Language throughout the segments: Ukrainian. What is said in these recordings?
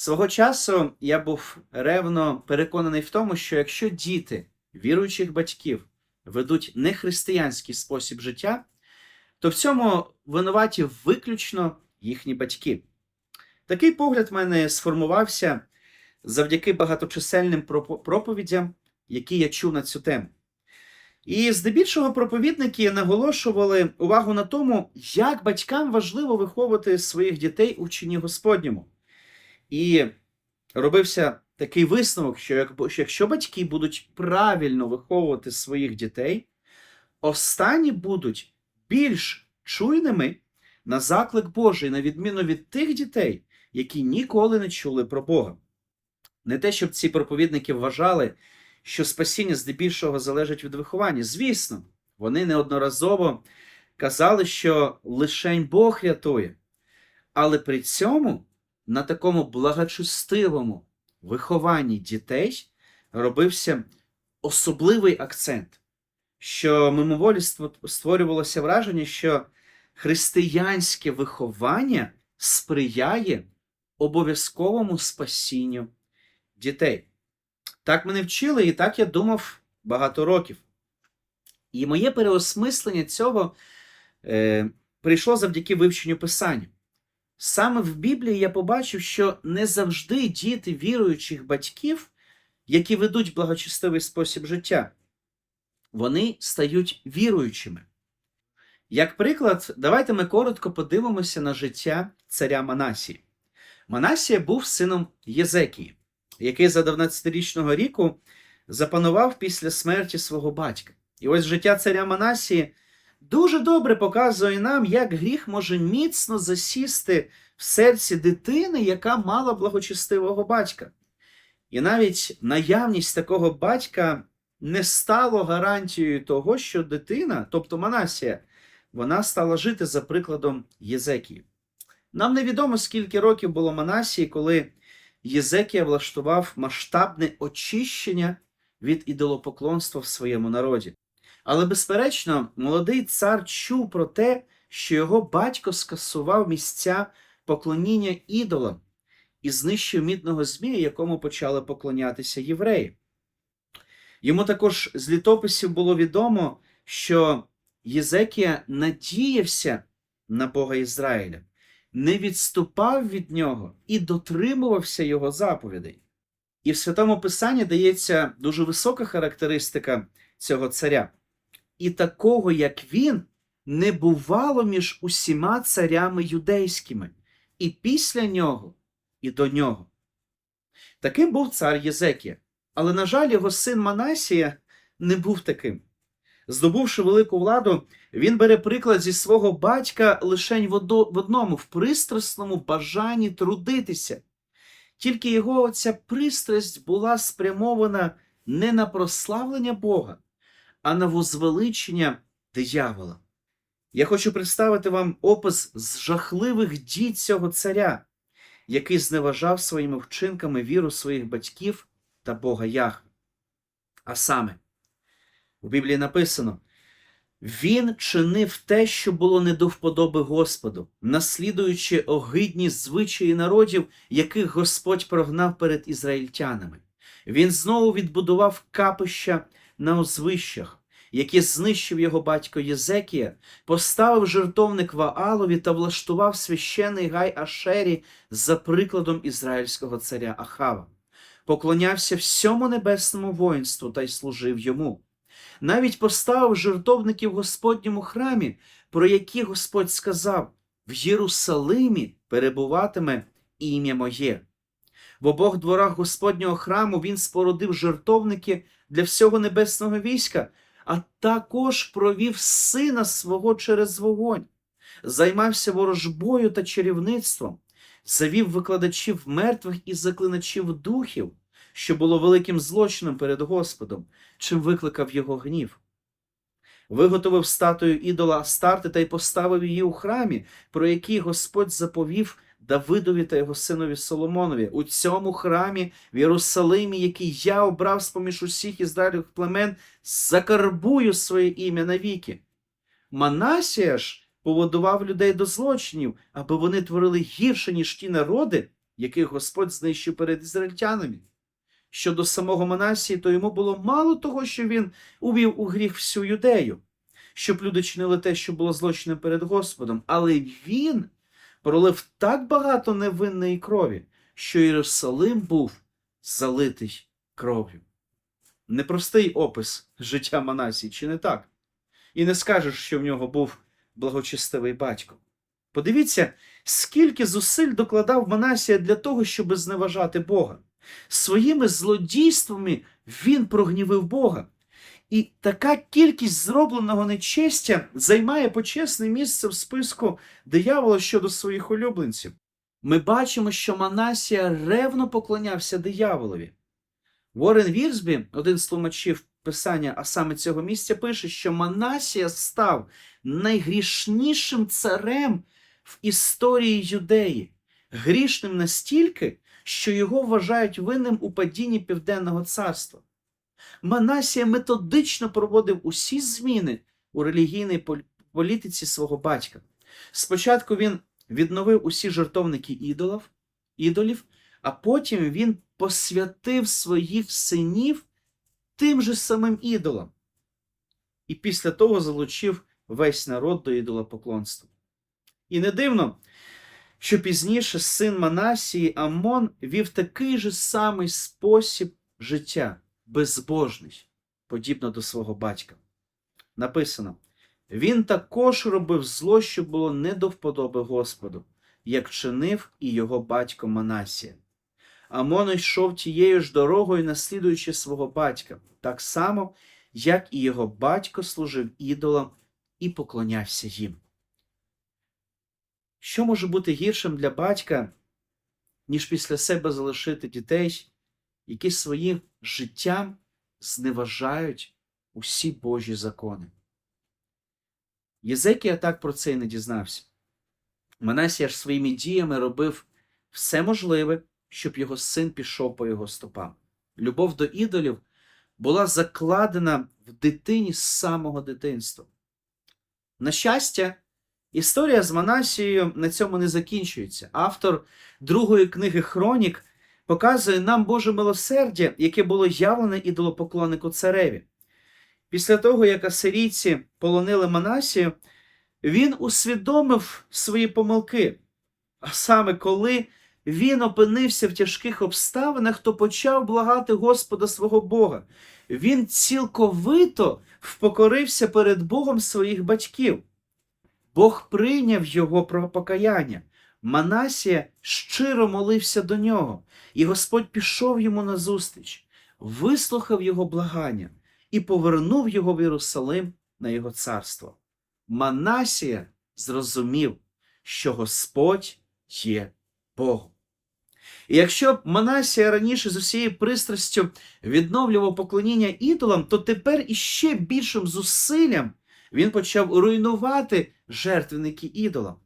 Свого часу я був ревно переконаний в тому, що якщо діти віруючих батьків ведуть нехристиянський спосіб життя, то в цьому винуваті виключно їхні батьки. Такий погляд в мене сформувався завдяки багаточисельним пропо- проповідям, які я чув на цю тему. І здебільшого проповідники наголошували увагу на тому, як батькам важливо виховувати своїх дітей у вченні Господньому. І робився такий висновок, що якщо батьки будуть правильно виховувати своїх дітей, останні будуть більш чуйними на заклик Божий, на відміну від тих дітей, які ніколи не чули про Бога. Не те, щоб ці проповідники вважали, що спасіння здебільшого залежить від виховання. Звісно, вони неодноразово казали, що лишень Бог рятує. Але при цьому на такому благочестивому вихованні дітей робився особливий акцент, що мимоволі створювалося враження, що християнське виховання сприяє обов'язковому спасінню дітей. Так мене вчили, і так я думав багато років. І моє переосмислення цього е, прийшло завдяки вивченню Писання. Саме в Біблії я побачив, що не завжди діти віруючих батьків, які ведуть благочестивий спосіб життя, вони стають віруючими. Як приклад, давайте ми коротко подивимося на життя царя Манасії. Манасія був сином Єзекії, який за 12-річного ріку запанував після смерті свого батька. І ось життя царя Манасії дуже добре показує нам, як гріх може міцно засісти в серці дитини, яка мала благочестивого батька. І навіть наявність такого батька не стало гарантією того, що дитина, тобто Манасія, вона стала жити за прикладом Єзекії. Нам невідомо, скільки років було Манасії, коли Єзекія влаштував масштабне очищення від ідолопоклонства в своєму народі. Але, безперечно, молодий цар чув про те, що його батько скасував місця поклоніння ідолам і знищив мідного змія, якому почали поклонятися євреї. Йому також з літописів було відомо, що Єзекія надіявся на Бога Ізраїля, не відступав від нього і дотримувався його заповідей. І в Святому Писанні дається дуже висока характеристика цього царя. І такого, як він, не бувало між усіма царями юдейськими, і після нього, і до нього. Таким був цар Єзекія, але, на жаль, його син Манасія не був таким. Здобувши велику владу, він бере приклад зі свого батька лишень в одному в пристрасному бажанні трудитися. Тільки його ця пристрасть була спрямована не на прославлення Бога, а на возвеличення диявола. Я хочу представити вам опис з жахливих дій цього царя, який зневажав своїми вчинками віру своїх батьків та Бога Яхве. А саме, в Біблії написано: він чинив те, що було не до вподоби Господу, наслідуючи огидні звичаї народів, яких Господь прогнав перед ізраїльтянами. Він знову відбудував капища на узвищах, які знищив його батько Єзекія, поставив жертовник Ваалові та влаштував священий гай Ашері за прикладом ізраїльського царя Ахава. Поклонявся всьому небесному воїнству та й служив йому. Навіть поставив жертовники в Господньому храмі, про які Господь сказав: в Єрусалимі перебуватиме ім'я моє. В обох дворах Господнього храму він спорудив жертовники для всього небесного війська, а також провів сина свого через вогонь, займався ворожбою та чарівництвом, завів викладачів мертвих і заклиначів духів, що було великим злочином перед Господом, чим викликав його гнів. Виготовив статую ідола Астарти та й поставив її у храмі, про який Господь заповів Давидові та його синові Соломонові. У цьому храмі в Єрусалимі, який я обрав з поміж усіх ізраїльних племен, закарбую своє ім'я навіки. Манасія ж поводував людей до злочинів, аби вони творили гірше, ніж ті народи, яких Господь знищив перед ізраїльтянами. Щодо самого Манасії, то йому було мало того, що він увів у гріх всю юдею, щоб люди чинили те, що було злочином перед Господом, але він пролив так багато невинної крові, що Єрусалим був залитий кров'ю. Непростий опис життя Манасії, чи не так? І не скажеш, що в нього був благочестивий батько. Подивіться, скільки зусиль докладав Манасія для того, щоб зневажати Бога. Своїми злодійствами він прогнівив Бога. І така кількість зробленого нечестя займає почесне місце в списку диявола щодо своїх улюбленців. Ми бачимо, що Манасія ревно поклонявся дияволові. Уоррен Вірсбі, один з тлумачів писання, а саме цього місця, пише, що Манасія став найгрішнішим царем в історії юдеї, грішним настільки, що його вважають винним у падінні Південного царства. Манасія методично проводив усі зміни у релігійній політиці свого батька. Спочатку він відновив усі жертовники ідолів, ідолів, а потім він посвятив своїх синів тим же самим ідолам. І після того залучив весь народ до ідолопоклонства. І не дивно, що пізніше син Манасії Амон вів такий же самий спосіб життя, безбожний, подібно до свого батька. Написано: він також робив зло, що було не до вподоби Господу, як чинив і його батько Манасія. Амон йшов тією ж дорогою, наслідуючи свого батька, так само, як і його батько служив ідолам і поклонявся їм. Що може бути гіршим для батька, ніж після себе залишити дітей, які своїм життям зневажають усі Божі закони? Єзекія так про це й не дізнався. Манасія ж своїми діями робив все можливе, щоб його син пішов по його стопам. Любов до ідолів була закладена в дитині з самого дитинства. На щастя, історія з Манасією на цьому не закінчується. Автор другої книги Хронік показує нам Боже милосердя, яке було явлене ідолопоклоннику цареві. Після того, як асирійці полонили Манасію, він усвідомив свої помилки. А саме коли він опинився в тяжких обставинах, то почав благати Господа свого Бога. Він цілковито впокорився перед Богом своїх батьків. Бог прийняв його про покаяння. Манасія щиро молився до нього, і Господь пішов йому назустріч, вислухав його благання і повернув його в Єрусалим на його царство. Манасія зрозумів, що Господь є Богом. І якщо б Манасія раніше з усією пристрастю відновлював поклоніння ідолам, то тепер іще більшим зусиллям він почав руйнувати жертвенники ідолам.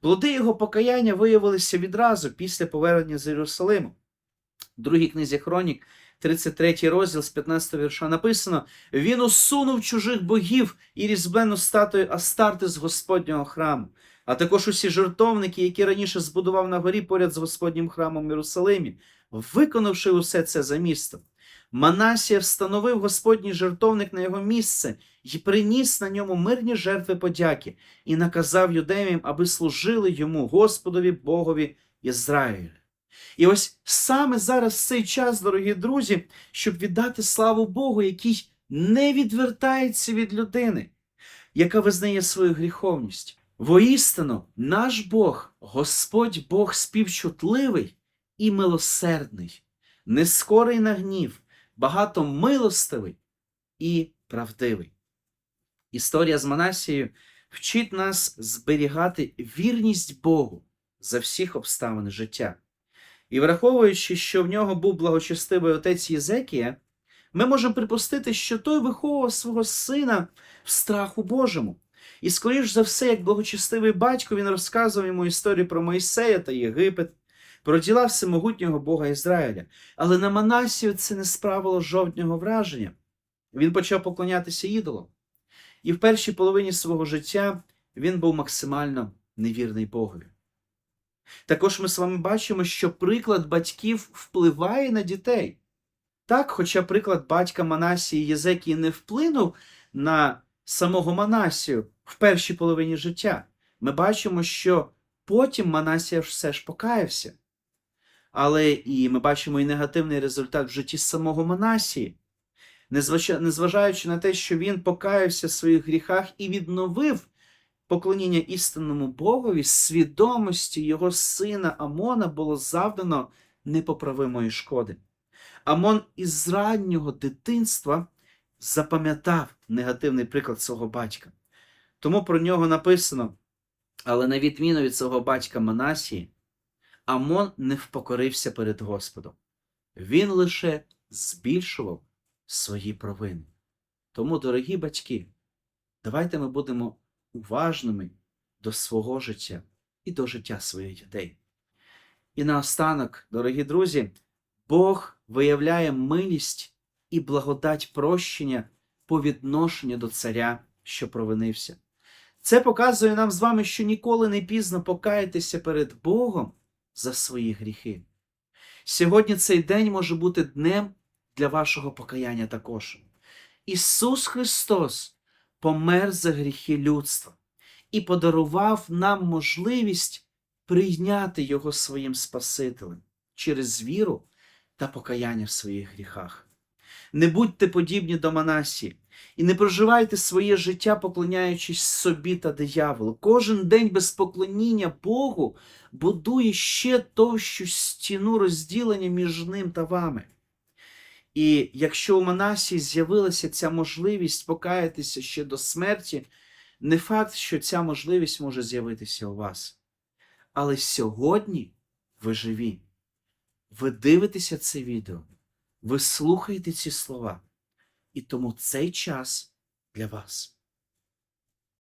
Плоди його покаяння виявилися відразу після повернення з Єрусалиму. В другій книзі Хронік, 33 розділ з 15 вірша написано: Він усунув чужих богів і різьблену статую Астарти з Господнього храму, а також усі жертовники, які раніше збудував на горі поряд з Господнім храмом в Єрусалимі, виконавши усе це за містом. Манасія встановив Господній жертовник на його місце і приніс на ньому мирні жертви подяки, і наказав юдеям, аби служили йому, Господові Богові Ізраїлю. І ось саме зараз цей час, дорогі друзі, щоб віддати славу Богу, який не відвертається від людини, яка визнає свою гріховність. Воістину, наш Бог, Господь Бог співчутливий і милосердний, не скорий на гнів, багато милостивий і правдивий. Історія з Манасією вчить нас зберігати вірність Богу за всіх обставин життя. І враховуючи, що в нього був благочестивий отець Єзекія, ми можемо припустити, що той виховував свого сина в страху Божому. І, скоріш за все, як благочестивий батько, він розказував йому історію про Моїсея та Єгипет, про діла всемогутнього Бога Ізраїля. Але на Манасію це не справило жодного враження. Він почав поклонятися ідолам. І в першій половині свого життя він був максимально невірний Богові. Також ми з вами бачимо, що приклад батьків впливає на дітей. Так, хоча приклад батька Манасії Єзекії не вплинув на самого Манасію в першій половині життя, ми бачимо, що потім Манасія все ж покаявся. Але і ми бачимо і негативний результат в житті самого Манасії. Незважаючи на те, що він покаявся в своїх гріхах і відновив поклоніння істинному Богові, свідомості його сина Амона було завдано непоправимої шкоди. Амон із раннього дитинства запам'ятав негативний приклад свого батька. Тому про нього написано: але на відміну від свого батька Манасії, Амон не впокорився перед Господом. Він лише збільшував свої провини. Тому, дорогі батьки, давайте ми будемо уважними до свого життя і до життя своїх дітей. І наостанок, дорогі друзі, Бог виявляє милість і благодать прощення по відношенню до царя, що провинився. Це показує нам з вами, що ніколи не пізно покаятися перед Богом за свої гріхи. Сьогодні цей день може бути днем для вашого покаяння також. Ісус Христос помер за гріхи людства і подарував нам можливість прийняти Його своїм Спасителем через віру та покаяння в своїх гріхах. Не будьте подібні до Манасії і не проживайте своє життя, поклоняючись собі та дияволу. Кожен день без поклоніння Богу будує ще товщу стіну розділення між ним та вами. І якщо у Манасії з'явилася ця можливість покаятися ще до смерті, не факт, що ця можливість може з'явитися у вас. Але сьогодні ви живі. Ви дивитеся це відео, ви слухаєте ці слова, і тому цей час для вас.